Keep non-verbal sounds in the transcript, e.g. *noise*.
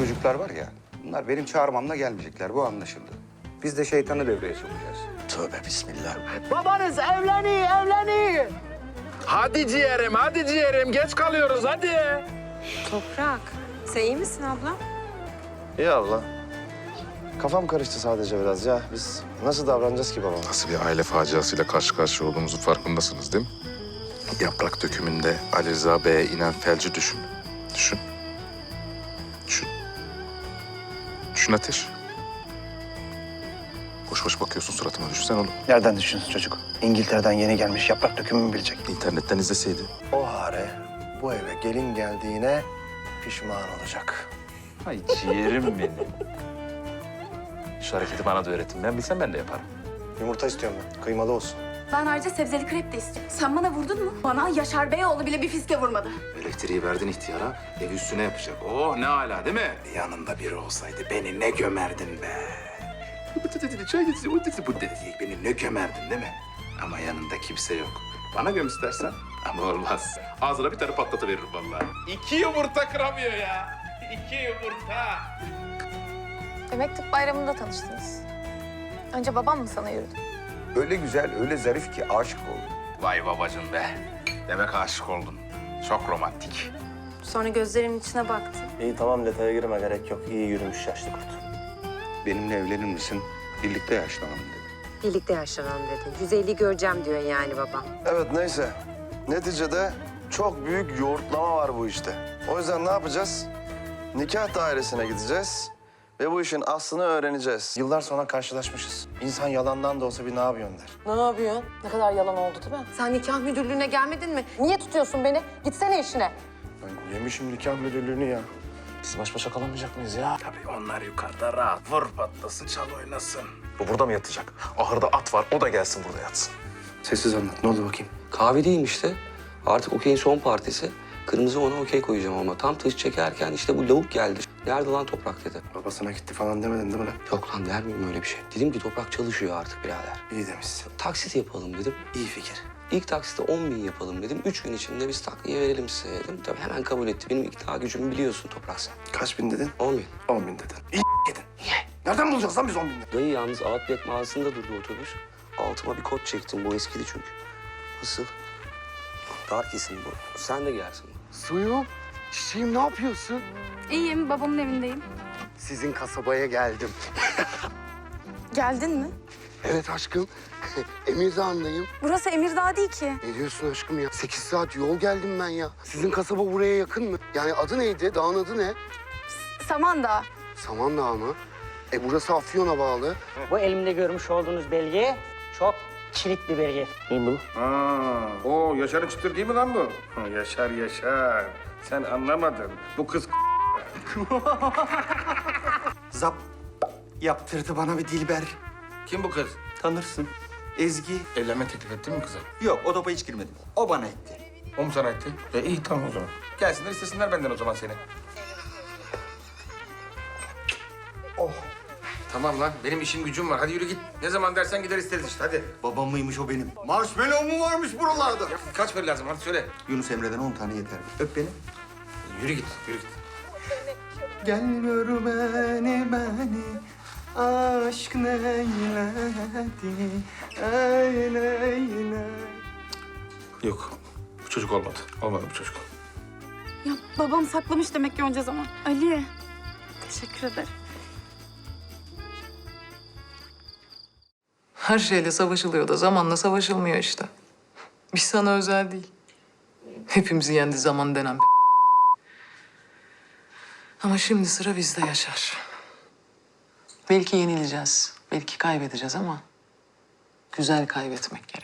çocuklar var ya, bunlar benim çağırmamla gelmeyecekler. Bu anlaşıldı. Biz de şeytanı devreye sokacağız. Tövbe bismillah. Babanız evleniyor, evleniyor. Hadi ciğerim, hadi ciğerim. Geç kalıyoruz hadi. Toprak, sen iyi misin abla? İyi abla. Kafam karıştı sadece biraz ya. Biz nasıl davranacağız ki babama? Nasıl bir aile faciasıyla karşı karşıya olduğumuzun farkındasınız değil mi? Yaprak dökümünde Ali Rıza Bey'e inen felci düşün. Düşün. Düşün Ateş. Boş boş bakıyorsun suratıma. Düşünsen oğlum. Nereden düşünsün çocuk? İngiltere'den yeni gelmiş yaprak dökümü mü bilecek? İnternetten izleseydi. O hare bu eve gelin geldiğine pişman olacak. Ay ciğerim benim. Şu hareketi bana da öğretin. Ben bilsem ben de yaparım. Yumurta istiyorum ben. Kıymalı olsun. Ben ayrıca sebzeli krep de istiyorum. Sen bana vurdun mu? Bana Yaşar Beyoğlu bile bir fiske vurmadı. Elektriği verdin ihtiyara, ev üstüne yapacak. Oh ne hala değil mi? Yanında biri olsaydı beni ne gömerdin be. Beni ne gömerdin değil mi? Ama yanında kimse yok. Bana göm istersen ama olmaz. Ağzına bir tane patlatıveririm vallahi. İki yumurta kıramıyor ya. İki yumurta. Demek tıp bayramında tanıştınız. Önce babam mı sana yürüdü? Öyle güzel, öyle zarif ki aşık oldum. Vay babacığım be. Demek aşık oldun. Çok romantik. Sonra gözlerimin içine baktı. İyi tamam detaya girme gerek yok. İyi yürümüş yaşlı kurt. Benimle evlenir misin? Birlikte yaşlanalım dedi. Birlikte yaşlanalım dedi. 150 göreceğim diyor yani baba. Evet neyse. Neticede çok büyük yoğurtlama var bu işte. O yüzden ne yapacağız? Nikah dairesine gideceğiz ve bu işin aslını öğreneceğiz. Yıllar sonra karşılaşmışız. İnsan yalandan da olsa bir ne yapıyorsun der. Ne yapıyorsun? Ne kadar yalan oldu değil mi? Sen nikah müdürlüğüne gelmedin mi? Niye tutuyorsun beni? Gitsene işine. Ben yemişim nikah müdürlüğünü ya. Biz baş başa kalamayacak mıyız ya? Tabii onlar yukarıda rahat. Vur patlasın, çal oynasın. Bu burada mı yatacak? Ahırda at var. O da gelsin burada yatsın. Sessiz anlat. Ne oldu bakayım? Kahve değil işte. Artık okeyin son partisi. Kırmızı ona okey koyacağım ama tam tış çekerken işte bu lavuk geldi. Nerede lan toprak dedi. Babasına gitti falan demedin değil mi lan? Yok lan der miyim öyle bir şey? Dedim ki toprak çalışıyor artık birader. İyi demişsin. Taksit yapalım dedim. İyi fikir. İlk taksite 10 bin yapalım dedim. Üç gün içinde biz takviye verelim size dedim. Tabii hemen kabul etti. Benim ikna gücümü biliyorsun toprak sen. Kaç bin dedin? 10 bin. On bin dedin. İyi dedin. Niye? Nereden bulacağız lan biz on bini? Dayı yalnız outlet mağazasında durdu otobüs. Altıma bir kot çektim. Bu eskidi çünkü. Nasıl? Dar kesim bu. Sen de gelsin. Suyum, çiçeğim ne yapıyorsun? İyiyim, babamın evindeyim. Sizin kasabaya geldim. *laughs* Geldin mi? Evet aşkım. *laughs* Emirdağ'ındayım. Burası Emirdağ değil ki. Ne diyorsun aşkım ya? Sekiz saat yol geldim ben ya. Sizin kasaba buraya yakın mı? Yani adı neydi? Dağın adı ne? Samandağ. Samandağ mı? E burası Afyon'a bağlı. Bu elimde görmüş olduğunuz belge çok kilit bir belge. Aa, o Yaşar'ın çıtır değil mi lan bu? Yaşar Yaşar. Sen anlamadın. Bu kız *laughs* Zap yaptırdı bana bir Dilber. kim bu kız? Tanırsın. Ezgi. Evlenme teklif ettin mi kıza? Yok o topa hiç girmedim. O bana etti. O mu sana etti? E iyi tamam o zaman. Gelsinler istesinler benden o zaman seni. Oh. Tamam lan benim işim gücüm var. Hadi yürü git. Ne zaman dersen gider isteriz işte hadi. Babam mıymış o benim? Marshmallow mu varmış buralarda? Kaç para lazım hadi söyle. Yunus Emre'den 10 tane yeter. Öp beni. Yürü git yürü git. Gelmiyor beni beni aşk neyledi eyleyler. Yok bu çocuk olmadı. Olmadı bu çocuk. Ya babam saklamış demek ki onca zaman. Ali, teşekkür ederim. Her şeyle savaşılıyor da zamanla savaşılmıyor işte. Bir sana özel değil. Hepimizi yendi zaman denen bir Ama şimdi sıra bizde Yaşar. Belki yenileceğiz, belki kaybedeceğiz ama güzel kaybetmek gerek.